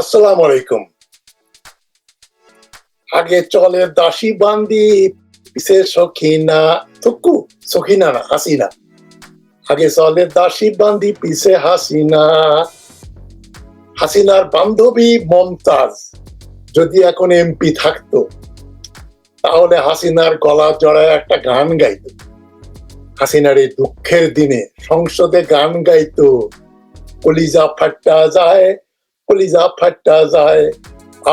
আসসালামু আলাইকুম। আগে চলে দাসী বান্দি, পিছে সখিনা, থুকু, সখিনা না, হাসিনা। আগে চলে দাসী বান্দি, পিছে হাসিনা। হাসিনার বান্ধবী মমতাজ যদি এখন এমপি থাকতো, তাহলে হাসিনার গলা জড়ায় একটা গান গাইতো। হাসিনার এই দুঃখের দিনে সংসদে গান গাইতো। কলিজা ফাট্টা যায় কলিজা ফাট্টা যায়।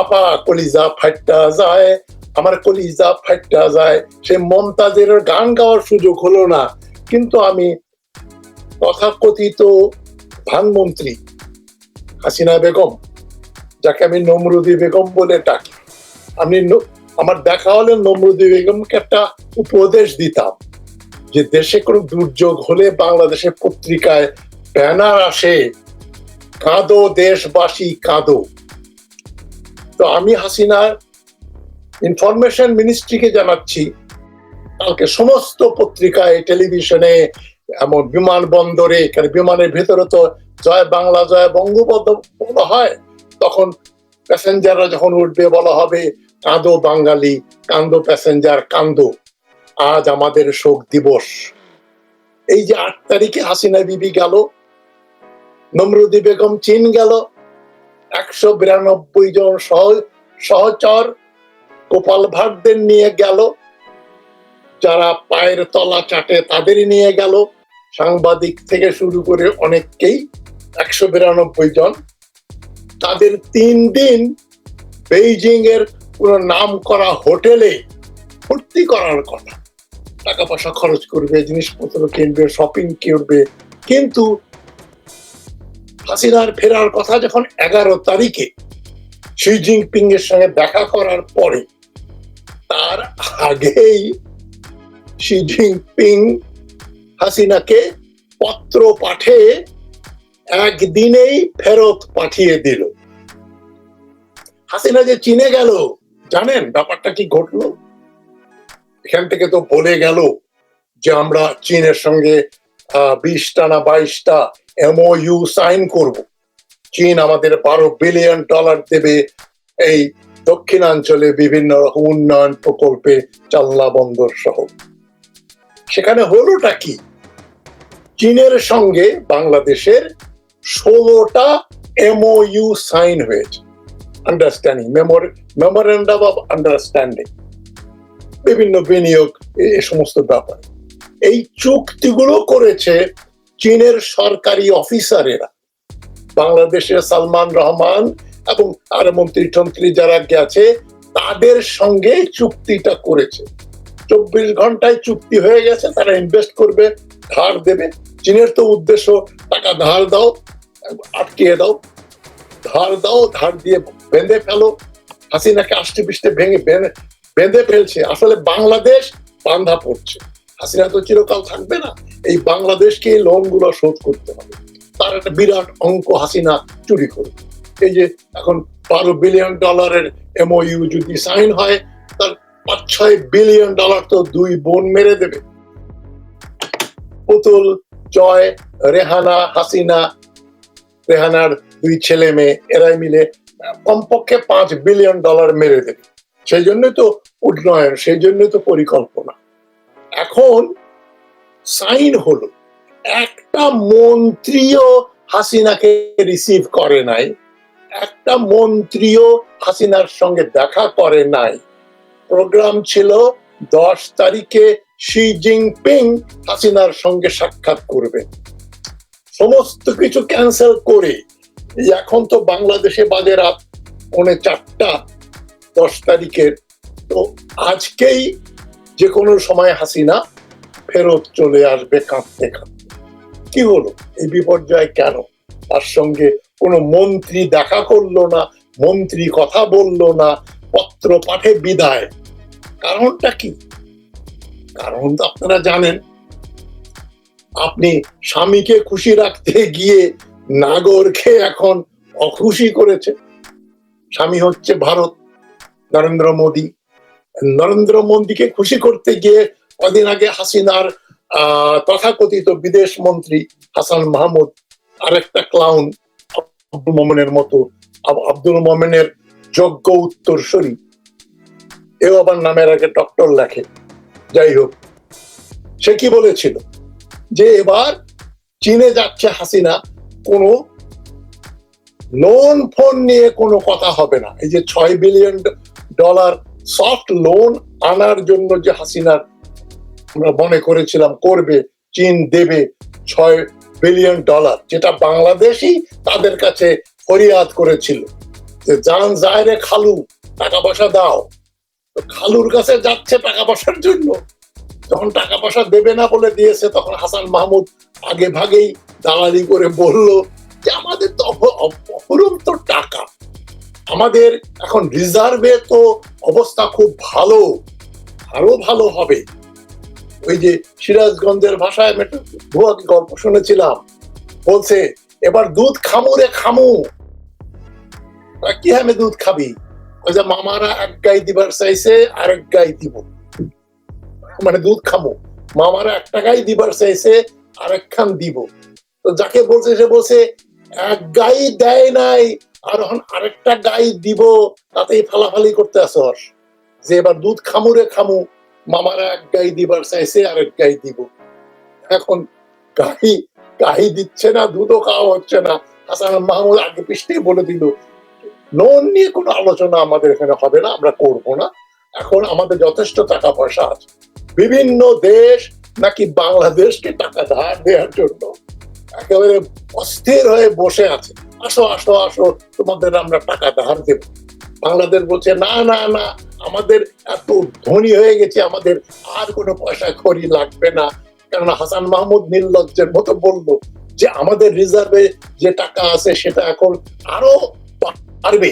আপা, কলিজা ফাট্টা যায়। আমার কলিজা ফাট্টা যায়। সে মমতাজের গান গাওয়ার সুযোগ হলো না। কিন্তু আমি তথাকথিত প্রধানমন্ত্রী হাসিনা বেগম, যাকে আমি নমরুদি বেগম বলে ডাকি। আমি আমার দেখা হলে নমরুদি বেগমকে একটা উপদেশ দিতাম যে দেশে কোনো দুর্যোগ হলে বাংলাদেশের পত্রিকায় ব্যানার আসে। কাঁদো, দেশবাসী কাঁদো। তো আমি হাসিনার ইনফরমেশন মিনিস্ট্রিকে জানাচ্ছি, কালকে সমস্ত পত্রিকায়, টেলিভিশনে, এমন বিমানবন্দরে, এখানে বিমানের ভেতরে তো জয় বাংলা, জয় বঙ্গবন্ধু বলা হয়, তখন প্যাসেঞ্জাররা যখন উঠবে বলা হবে, কাঁদো বাঙালি কান্দো প্যাসেঞ্জার কান্দো আজ আমাদের শোক দিবস। এই যে আট তারিখে হাসিনা বিবি গেল নমরুদি বেগম চীন গেল। একশো বিরানব্বই জন সহ সহচর গোপাল ভাটদের নিয়ে গেল। যারা পায়ের তলা চাটে তাদের নিয়ে গেল। সাংবাদিক থেকে শুরু করে অনেককেই একশো বিরানব্বই জন। তাদের তিন দিন বেইজিং এর কোন নাম করা হোটেলে ভর্তি করার কথা। টাকা পয়সা খরচ করবে, জিনিসপত্র কিনবে শপিং করবে। কিন্তু হাসিনার ফেরার কথা যখন এগারো তারিখে শি জিনপিং এর সঙ্গে দেখা করার পরে, তার আগেই শি জিনপিং হাসিনাকে পত্র পাঠে একদিনেই ফেরত পাঠিয়ে দিল। হাসিনা যে চিনে গেল, জানেন ব্যাপারটা কি ঘটলো? এখান থেকে তো বলে গেল যে আমরা চীনের সঙ্গে বিশটা না বাইশটা এমওইউ সাইন করব চীন আমাদের বারো বিলিয়ন ডলার দেবে এই দক্ষিণাঞ্চলে বিভিন্ন রকম উন্নয়ন প্রকল্পে চাল্লা বন্দর সহ সেখানে হলোটা কি চীনের সঙ্গে বাংলাদেশের ষোলোটা এমওইউ সাইন হয়েছে understanding memo memorandum of understanding বিভিন্ন বিনিয়োগ এ- সমস্ত ব্যাপার এই চুক্তিগুলো করেছে চীনের সরকারি অফিসারেরা, বাংলাদেশের সালমান রহমান এবং আর মন্ত্রী টন্ত্রী যারা গেছে, তাদের সঙ্গে চুক্তিটা করেছে। চব্বিশ ঘন্টায় চুক্তি হয়ে গেছে, তারা ইনভেস্ট করবে, ধার দেবে। চীনের তো উদ্দেশ্য, টাকা ধার দাও, আটকিয়ে দাও। ধার দাও, ধার দিয়ে বেঁধে ফেলো। হাসিনাকে আষ্টে পিষ্টে ভেঙে বেঁধে- ফেলছে। আসলে বাংলাদেশ বান্ধা পড়ছে। হাসিনা তো চিরকাল থাকবে না। এই বাংলাদেশকে এই লোনগুলো শোধ করতে হবে। তার একটা বিরাট অঙ্ক হাসিনা চুরি করবে এই যে এখন বারো বিলিয়ন ডলারের এমওইউ যদি সাইন হয়, তার পাঁচ, ছয় বিলিয়ন ডলার তো দুই বোন মেরে দেবে। পুতুল, জয়, রেহানা, হাসিনা, রেহানার দুই ছেলে মেয়ে, এরাই মিলে কমপক্ষে পাঁচ বিলিয়ন ডলার মেরে দেবে। সেই জন্যই তো উন্নয়ন, সেই জন্যই তো পরিকল্পনা। এখন সাইন হলো। একটা মন্ত্রীও হাসিনাকে রিসিভ করে নাই, একটা মন্ত্রীও হাসিনার সঙ্গে দেখা করে নাই। প্রোগ্রাম ছিল দশ তারিখে শি জিনপিং হাসিনার সঙ্গে সাক্ষাৎ করবে। সমস্ত কিছু ক্যান্সেল করে এখন তো বাংলাদেশে বাজে রাত, পৌনে চারটা, দশ তারিখের তো আজকেই যে কোনো সময় হাসিনা ফেরত চলে আসবে কাঁদতে কাঁদতে। কি হলো? এই বিপর্যয় কেন? তার সঙ্গে কোনো মন্ত্রী দেখা করল না, মন্ত্রী কথা বলল না, পত্র পাঠে বিদায়। কারণটা কি? কারণ তো আপনারা জানেন, আপনি স্বামীকে খুশি রাখতে গিয়ে নাগরকে এখন অখুশি করেছে। স্বামী হচ্ছে ভারত, নরেন্দ্র মোদী। নরেন্দ্র মোদীকে খুশি করতে গিয়ে কদিন আগে হাসিনার তথাকথিত বিদেশ মন্ত্রী হাসান মাহমুদ আরেকটা ক্লাউন আব্দুল মোমেনের মতো, আব- আব্দুল মোমেনের যোগ্য উত্তরসূরি। এও আবার নামের আগে ডক্টর লেখে। যাই হোক, সে কি বলেছিল? যে এবার চীনে যাচ্ছে হাসিনা, কোনো লোন ফোন নিয়ে কোনো কথা হবে না। এই যে ছয় বিলিয়ন ডলার সফট লোন আনার জন্য যে হাসিনার আমরা মনে করেছিলাম করবে, চীন দেবে ছয় বিলিয়ন ডলার যেটা বাংলাদেশই তাদের কাছে ফরিয়াদ করেছিল। যে জান যায় রে খালু, টাকা পয়সা দাও। খালুর কাছে যাচ্ছে টাকা পয়সার জন্য। যখন টাকা পয়সা দেবে না বলে দিয়েছে, তখন হাসান মাহমুদ আগে ভাগেই দালালি করে বলল যে, আমাদের তো অপ- অপ- অফুরন্ত টাকা। আমাদের এখন রিজার্ভে তো অবস্থা খুব ভালো। আরও ভালো হবে। ওই যে সিরাজগঞ্জের ভাষায় ভুয়া কি গল্প শুনেছিলাম? বলছে, এবার দুধ খামু রে, খামু। কি আমি দুধ খাবি? ওই যে মামারা এক গাই দিবার চাইছে, আরেক গাই দিব। মানে দুধ খামু? মামারা একটা গাই দিবার চাইছে আরেক খান দিব। তো যাকে বলছে, সে বলছে, এক গাই দেয় নাই, আর এখন আরেকটা গাই দিব, তাতেই ফালাফালি করতে আসস। যে এবার দুধ খামু রে, খামু। মামারা এক গাই দিবার চাইছে আরেক গাই দিব। এখন গাই গাই দিচ্ছে না দুধও খাওয়া হচ্ছে না। হাসান মাহমুদ আগে পৃষ্ঠে বলে দিল লোন নিয়ে কোনো আলোচনা আমাদের এখানে হবে না, আমরা করব না। এখন আমাদের যথেষ্ট টাকা পয়সা আছে। বিভিন্ন দেশ নাকি বাংলাদেশকে টাকা ধার দেওয়ার জন্য একেবারে অস্থির হয়ে বসে আছে। আসো আসো আসো, তোমাদের আমরা টাকা ধার দেব। বাংলাদেশ বলছে, না না না, আমাদের এত ধনী হয়ে গেছে, আমাদের আর কোনো পয়সা খড়ি লাগবে না। কেননা হাসান মাহমুদ নির্লজ্জের মতো বলল যে, আমাদের রিজার্ভে যে টাকা আছে, সেটা এখন আরও পারবে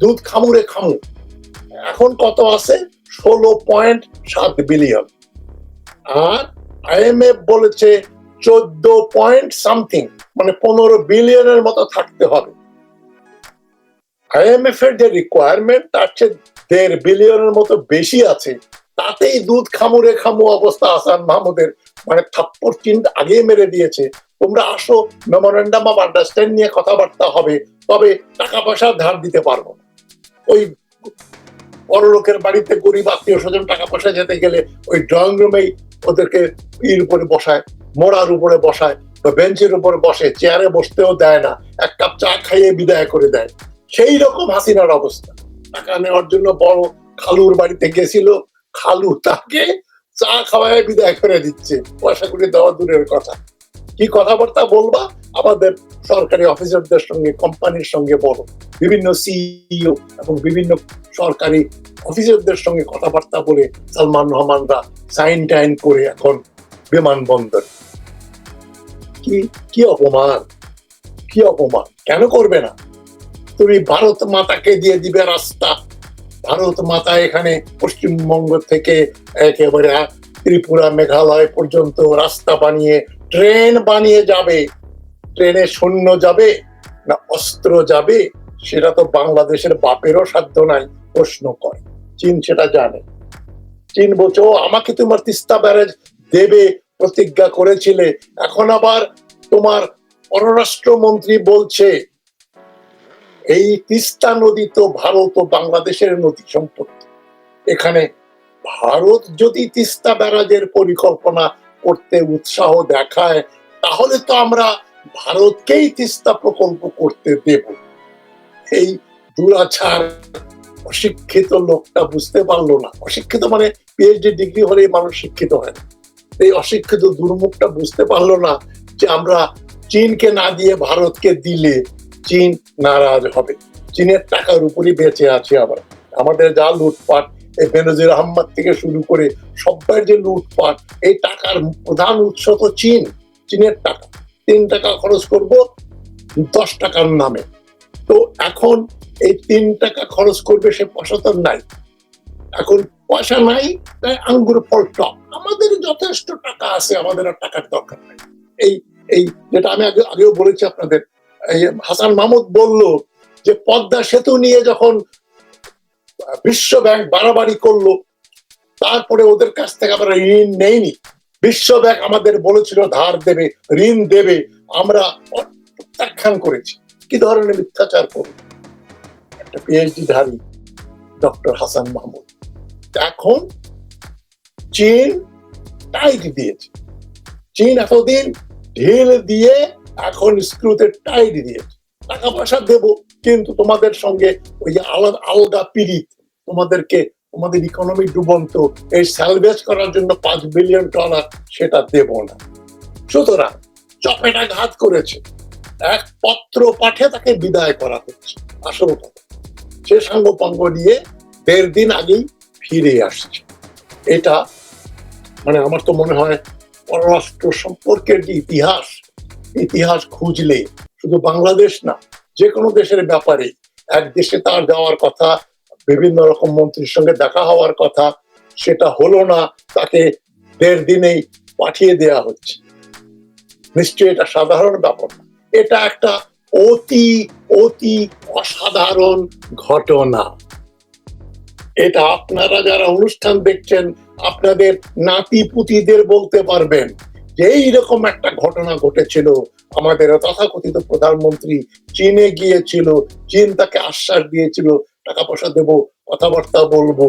দুধ খামুরে খামু। এখন কত আছে? ষোলো পয়েন্ট সাত বিলিয়ন। আর আইএমএফ বলেছে, চোদ্দ পয়েন্ট সামথিং মানে পনেরো বিলিয়নের মতো থাকতে হবে। আইএমএফ এর যে রিকোয়ারমেন্ট তার চেয়ে দেড় বিলিয়নের মতো বেশি আছে। তাতেই দুধ খামুরে খামু অবস্থা আসান মাহমুদের। মানে থাপ্পড় চিন্তা আগেই মেরে দিয়েছে। তোমরা আসো মেমোরেন্ডাম অফ আন্ডারস্ট্যান্ড নিয়ে কথাবার্তা হবে। তবে টাকা পয়সা ধার দিতে পারব না। ওই বড় লোকের বাড়িতে গরিব আত্মীয় স্বজন টাকা পয়সা যেতে গেলে ওই ড্রয়িং রুমেই ওদেরকে ইর উপরে বসায়, মোড়ার উপরে বসায়, বা বেঞ্চের উপরে বসে চেয়ারে বসতেও দেয় না। এক কাপ চা খাইয়ে বিদায় করে দেয়। সেই রকম হাসিনার অবস্থা। টাকা নেওয়ার জন্য বড় খালুর বাড়িতে গেছিল, খালু তাকে চা খাওয়ায় বিদায় করে দিচ্ছে। পয়সা করে দেওয়া দূরের কথা। কি কথাবার্তা বলবা? আমাদের সরকারি অফিসারদের সঙ্গে, কোম্পানির সঙ্গে বলো। বিভিন্ন সিইও এবং বিভিন্ন সরকারি অফিসারদের সঙ্গে কথাবার্তা বলে সালমান রহমানরা সাইন টাইন করে এখন বিমানবন্দর। কি কি অপমান? কি অপমান? কেন করবে না? তুমি ভারত মাতাকে দিয়ে দিবে রাস্তা। ভারত মাতা এখানে পশ্চিমবঙ্গ থেকে একেবারে ত্রিপুরা, মেঘালয় পর্যন্ত রাস্তা বানিয়ে, ট্রেন বানিয়ে যাবে। ট্রেনে শূন্য যাবে না অস্ত্র যাবে, সেটা তো বাংলাদেশের বাপেরও সাধ্য নাই, প্রশ্ন করে। চীন সেটা জানে। চীন বলছে, ও, আমাকে তোমার তিস্তা ব্যারেজ দেবে, প্রতিজ্ঞা করেছিলে। এখন আবার তোমার পররাষ্ট্রমন্ত্রী বলছে এই তিস্তা নদী তো ভারত ও বাংলাদেশের নদী সম্পত্তি। এখানে ভারত যদি তিস্তা ব্যারাজের পরিকল্পনা করতে উৎসাহ দেখায়, তাহলে তো আমরা ভারতকেই তিস্তা প্রকল্প করতে দেব। এই দুরাচার অশিক্ষিত লোকটা বুঝতে পারল না। অশিক্ষিত মানে পিএইচডি ডিগ্রি হলেই মানুষ শিক্ষিত হয়। এই অশিক্ষিত দুর্মুখটা বুঝতে পারল না যে আমরা চীনকে না দিয়ে ভারতকে দিলে চীন নারাজ হবে। চীনের টাকার উপরই বেঁচে আছে আবার আমাদের যা লুটপাট, এই বেনজির আহমদ থেকে শুরু করে সব্বার যে লুটপাট, এই টাকার প্রধান উৎস তো চীন, চীনের টাকা। তিন টাকা খরচ করব, দশ টাকার নামে। তো এখন এই তিন টাকা খরচ করবে সে তো নাই। এখন পয়সা নাই, তাই আঙ্গুর ফল টক। আমাদের যথেষ্ট টাকা আছে, আমাদের আর টাকার দরকার নাই। এই এই যেটা আমি আগে, আগেও বলেছি আপনাদের হাসান মাহমুদ বলল যে, পদ্মা সেতু নিয়ে যখন বিশ্ব ব্যাংক বাড়াবাড়ি করল, তারপরে ওদের কাছ থেকে আমরা ঋণ নেইনি। বিশ্ব ব্যাংক আমাদের বলেছিল, ধার দেবে, ঋণ দেবে। আমরা প্রত্যাখ্যান করেছি। কি ধরনের মিথ্যাচার করব? একটা পিএইচডি ধারী, ডক্টর হাসান মাহমুদ। এখন চীন টাইট দিয়েছে। চীন এতদিন ঢিল দিয়ে এখন স্ক্রুতে টাইট দিয়েছে। টাকা পয়সা দেবো, কিন্তু তোমাদের সঙ্গে ওই যে আলাদা আলগা পিরিত তোমাদেরকে, তোমাদের ইকোনমি ডুবন্ত, এই স্যালভেজ করার জন্য পাঁচ বিলিয়ন ডলার সেটা দেব না। সুতরাং চপেটা ঘাত করেছে। এক পত্র পাঠে তাকে বিদায় করা হচ্ছে। আসল কথা, সে সাঙ্গপাঙ্গ নিয়ে দেড় দিন আগেই ফিরে আসছে। এটা মানে আমার তো মনে হয় পররাষ্ট্র সম্পর্কের যে ইতিহাস ইতিহাস খুঁজলে শুধু বাংলাদেশ না যে কোনো দেশের ব্যাপারে এক দেশে তার যাওয়ার কথা, বিভিন্ন রকম মন্ত্রীর সঙ্গে দেখা হওয়ার কথা, সেটা হলো না, তাকে দেড় দিনেই পাঠিয়ে দেয়া হচ্ছে। নিশ্চয়ই এটা সাধারণ ব্যাপার। এটা একটা অতি অতি অসাধারণ ঘটনা। এটা আপনারা যারা অনুষ্ঠান দেখছেন, আপনাদের নাতি পুতিদের বলতে পারবেন। যে এইরকম একটা ঘটনা ঘটেছিল, আমাদের তথাকথিত প্রধানমন্ত্রী চীনে গিয়েছিল, চীন তাকে আশ্বাস দিয়েছিল, টাকা পয়সা দেব, কথাবার্তা বলব,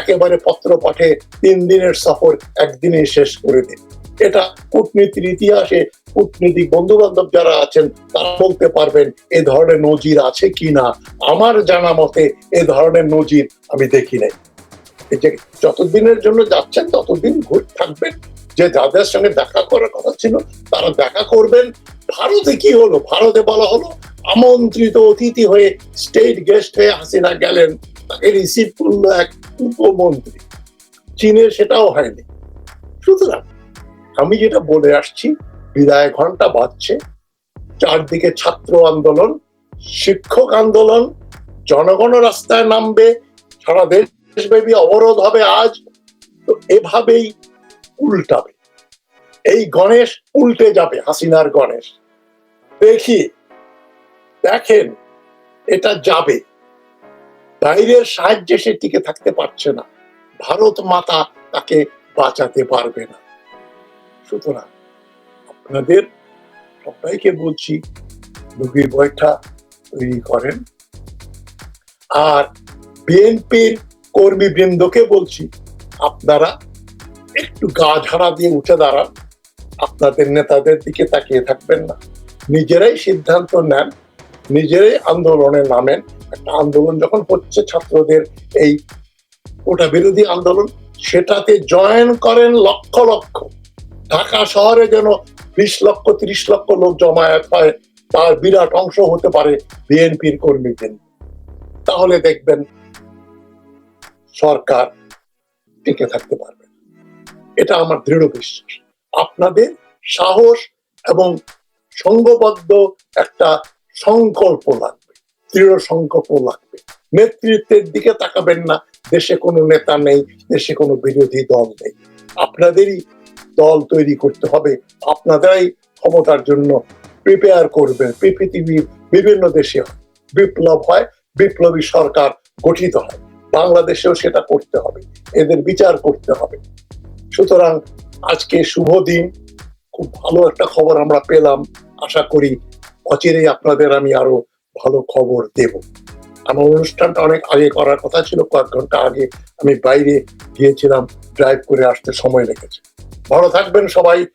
একেবারে পত্র পাঠে তিন দিনের সফর একদিনে শেষ করে দিন। এটা কূটনীতির ইতিহাসে কূটনীতিক বন্ধু বান্ধব যারা আছেন, তারা বলতে পারবেন, এ ধরনের নজির আছে কি না? আমার জানা মতে, এ ধরনের নজির আমি দেখি নাই। যতদিনের জন্য যাচ্ছেন, ততদিন ঘুরে থাকবেন। যে যাদের সঙ্গে দেখা করার কথা ছিল, তারা দেখা করবেন। ভারতে কি হলো? ভারতে বলা হলো, আমন্ত্রিত অতিথি হয়ে স্টেট গেস্ট হয়ে হাসিনা গেলেন, তাকে রিসিভ করল এক উপমন্ত্রী। চীনে সেটাও হয়নি। সুতরাং আমি যেটা বলে আসছি, বিদায় ঘণ্টা বাজছে। চারদিকে ছাত্র আন্দোলন, শিক্ষক আন্দোলন, জনগণ রাস্তায় নামবে, সারা দেশব্যাপী অবরোধ হবে আজ। তো এভাবেই উল্টাবে। এই গণেশ উল্টে যাবে, হাসিনার গণেশ। দেখি, দেখেন, এটা যাবে। বাইরের সাহায্যে সে টিকে থাকতে পারছে না। ভারত মাতা তাকে বাঁচাতে পারবে না। সুতরাং আপনাদের সবাইকে বলছি রুগী বৈঠা তৈরি করেন। আর বিএনপির কর্মী বৃন্দকে বলছি, আপনারা একটু গা ঝাড়া দিয়ে উঠে দাঁড়ান। আপনাদের নেতাদের দিকে তাকিয়ে থাকবেন না। নিজেরাই সিদ্ধান্ত নেন, নিজেরাই আন্দোলনে নামেন। একটা আন্দোলন যখন হচ্ছে ছাত্রদের এই ওটা বিরোধী আন্দোলন, সেটাতে জয়েন করেন লক্ষ লক্ষ। ঢাকা শহরে যেন বিশ লক্ষ, ত্রিশ লক্ষ লোক জমায়েত হয়, তার বিরাট অংশ হতে পারে বিএনপির কর্মীদের। তাহলে দেখবেন সরকার টিকে থাকতে পারবে এটা আমার দৃঢ় বিশ্বাস। আপনাদের সাহস এবং সংঘবদ্ধ একটা সংকল্প লাগবে, দৃঢ় সংকল্প লাগবে। নেতৃত্বের দিকে তাকাবেন না, দেশে কোনো নেতা নেই, দেশে কোনো বিরোধী দল নেই। আপনাদেরই দল তৈরি করতে হবে, আপনারাই ক্ষমতার জন্য প্রিপেয়ার করবেন। পৃথিবীর বিভিন্ন দেশে বিপ্লব হয়, বিপ্লবী সরকার গঠিত হয়। বাংলাদেশেও সেটা করতে হবে, এদের বিচার করতে হবে। সুতরাং আজকে শুভ দিন। খুব ভালো একটা খবর আমরা পেলাম। আশা করি অচিরেই আপনাদের আমি আরও ভালো খবর দেব। আমার অনুষ্ঠানটা অনেক আগে করার কথা ছিল, কয়েক ঘণ্টা আগে আমি বাইরে গিয়েছিলাম ড্রাইভ করে আসতে সময় লেগেছে। ভালো থাকবেন সবাই।